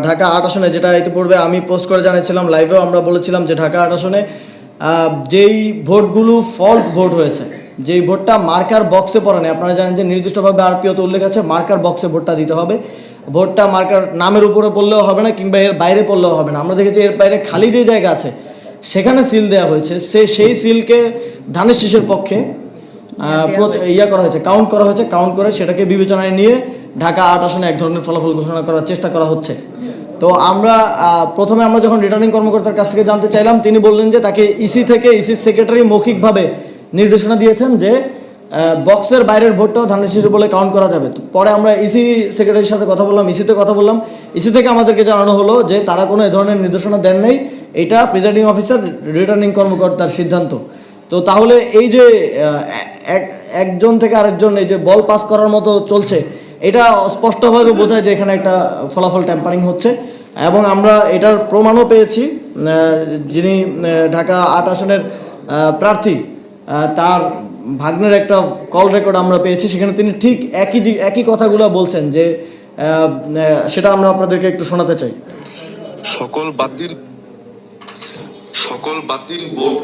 ঢাকা আট আসনে যেটা ইতিপূর্বে আমি পোস্ট করে জানিয়েছিলাম লাইভেও আমরা বলেছিলাম যে ঢাকা আট আসনে যেই ভোটগুলো ফল্ট ভোট হয়েছে যেই ভোটটা মার্কার বক্সে পড়ে না আপনারা জানেন যে নির্দিষ্টভাবে আরপিওতে উল্লেখ আছে মার্কার বক্সে ভোটটা দিতে হবে। ভোটটা মার্কার নামের উপরে পড়লেও হবে না কিংবা এর বাইরে পড়লেও হবে না। আমরা দেখেছি এর বাইরে খালি যে জায়গা আছে সেখানে সিল দেওয়া হয়েছে। সে সেই সিলকে ধানের শীষের পক্ষে আহ, ইয়া করা হয়েছে কাউন্ট করা হয়েছে। কাউন্ট করে সেটাকে বিবেচনায় নিয়ে ঢাকা আট আসনে এক ধরনের ফলাফল ঘোষণা করার চেষ্টা করা হচ্ছে। তো আমরা প্রথমে আমরা যখন রিটার্নিং কর্মকর্তার কাছ থেকে জানতে চাইলাম, তিনি বললেন যে তাকে ইসি থেকে ইসির সেক্রেটারি মৌখিকভাবে নির্দেশনা দিয়েছেন যে বক্সের বাইরের ভোটটাও ধানের শিশু বলে কাউন্ট করা যাবে। পরে আমরা ইসি সেক্রেটারির সাথে কথা বললাম ইসিতে কথা বললাম। ইসি থেকে আমাদেরকে জানানো হলো যে তারা কোনো এ ধরনের নির্দেশনা দেন নাই। এটা প্রিজাইডিং অফিসার রিটার্নিং কর্মকর্তার সিদ্ধান্ত। তো তাহলে এই যে এক, একজন থেকে আরেকজন এই যে বল পাস করার মতো চলছে, এটা স্পষ্টভাবে বোঝায় যে এখানে একটা ফলাফল ট্যাম্পারিং হচ্ছে। এবং আমরা এটার প্রমাণও পেয়েছি যিনি ঢাকা আট আসনের প্রার্থী তার ভাগ্নের একটা কল রেকর্ড আমরা পেয়েছি, সেখানে তিনি ঠিক একই একই কথাগুলো বলছেন যে সেটা আমরা আপনাদেরকে একটু শোনাতে চাই। সকল বাতিল সকল বাতিল ভোট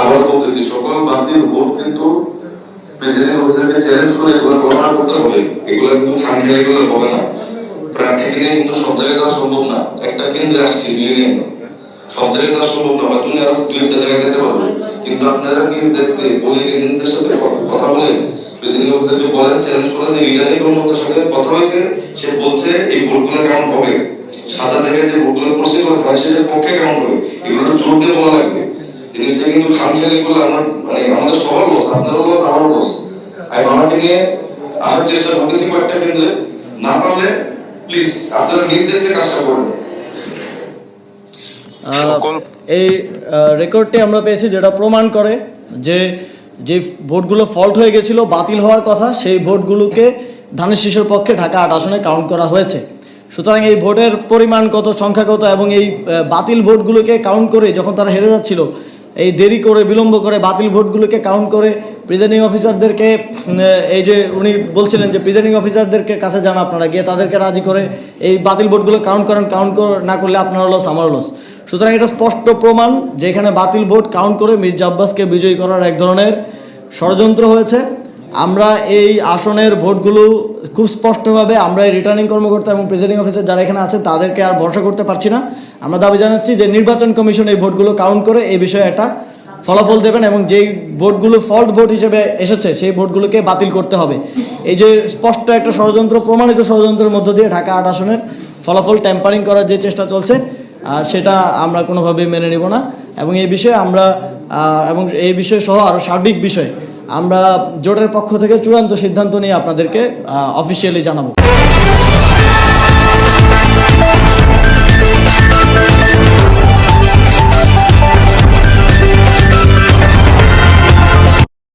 আবার বলতেছি, সকল বাতিল ভোট কিন্তু প্রেসিডেন্ট অফিসারকে চ্যালেঞ্জ করে এগুলো প্রমাণ করতে হবে। এগুলো কিন্তু থামলে এগুলো হবে না। প্রার্থীকে নিয়ে কিন্তু সব জায়গায় সম্ভব না। একটা কেন্দ্রে আসছি মিলিনিয়াম সব জায়গায় সম্ভব না, বা তুমি আরও দু একটা জায়গায় যেতে পারবে। কিন্তু আপনারা নিজ দেখতে বলে এজেন্টদের সাথে কথা বলে প্রেসিডেন্ট বলেন চ্যালেঞ্জ করেন রিটার্নিং কর্মকর্তার সাথে কথা হয়েছে, সে বলছে এই ভোটগুলো কেমন হবে? সাদা জায়গায় যে ভোটগুলো প্রসিড করতে হয় পক্ষে কেমন হবে? এগুলো জোর দিয়ে বলা লাগবে। জিনিসটা কিন্তু খাম খেলে করলে আমার মানে আমাদের সবার লস আপনারও লস আমারও লস আমি আমাকে নিয়ে আসার চেষ্টা করতেছি কয়েকটা কেন্দ্রে। না পারলে প্লিজ আপনারা কাজটা এই রেকর্ডটি আমরা পেয়েছি যেটা প্রমাণ করে যে যে ভোটগুলো ফল্ট হয়ে গেছিল বাতিল হওয়ার কথা সেই ভোটগুলোকে ধানের শীষের পক্ষে ঢাকা আট আসনে কাউন্ট করা হয়েছে। সুতরাং এই ভোটের পরিমাণ কত সংখ্যা কত এবং এই বাতিল ভোটগুলোকে কাউন্ট করে যখন তারা হেরে যাচ্ছিল এই দেরি করে, বিলম্ব করে বাতিল ভোটগুলোকে কাউন্ট করে প্রিজাইডিং অফিসারদেরকে এই যে উনি বলছিলেন যে প্রিজাইডিং অফিসারদেরকে কাছে যান আপনারা, গিয়ে তাদেরকে রাজি করে এই বাতিল ভোটগুলো কাউন্ট করেন কাউন্ট না করলে আপনার লস আমার লস সুতরাং এটা স্পষ্ট প্রমাণ যে এখানে বাতিল ভোট কাউন্ট করে মির্জা আব্বাসকে বিজয়ী করার এক ধরনের ষড়যন্ত্র হয়েছে। আমরা এই আসনের ভোটগুলো খুব স্পষ্টভাবে আমরা এই রিটার্নিং কর্মকর্তা এবং প্রেসিডিং অফিসার যারা এখানে আছে তাদেরকে আর ভরসা করতে পারছি না। আমরা দাবি জানাচ্ছি যে নির্বাচন কমিশন এই ভোটগুলো কাউন্ট করে এই বিষয়ে একটা ফলাফল দেবেন এবং যেই ভোটগুলো ফল্ট ভোট হিসেবে এসেছে, সেই ভোটগুলোকে বাতিল করতে হবে। এই যে স্পষ্ট একটা ষড়যন্ত্র, প্রমাণিত ষড়যন্ত্রের মধ্য দিয়ে ঢাকা আট আসনের ফলাফল ট্যাম্পারিং করার যে চেষ্টা চলছে সেটা আমরা কোনোভাবেই মেনে নেব না। এবং এই বিষয়ে আমরা এবং এই বিষয় সহ আরও সার্বিক বিষয়ে আমরা জোটের পক্ষ থেকে চূড়ান্ত সিদ্ধান্ত নিয়ে আপনাদেরকে অফিসিয়ালি জানাব।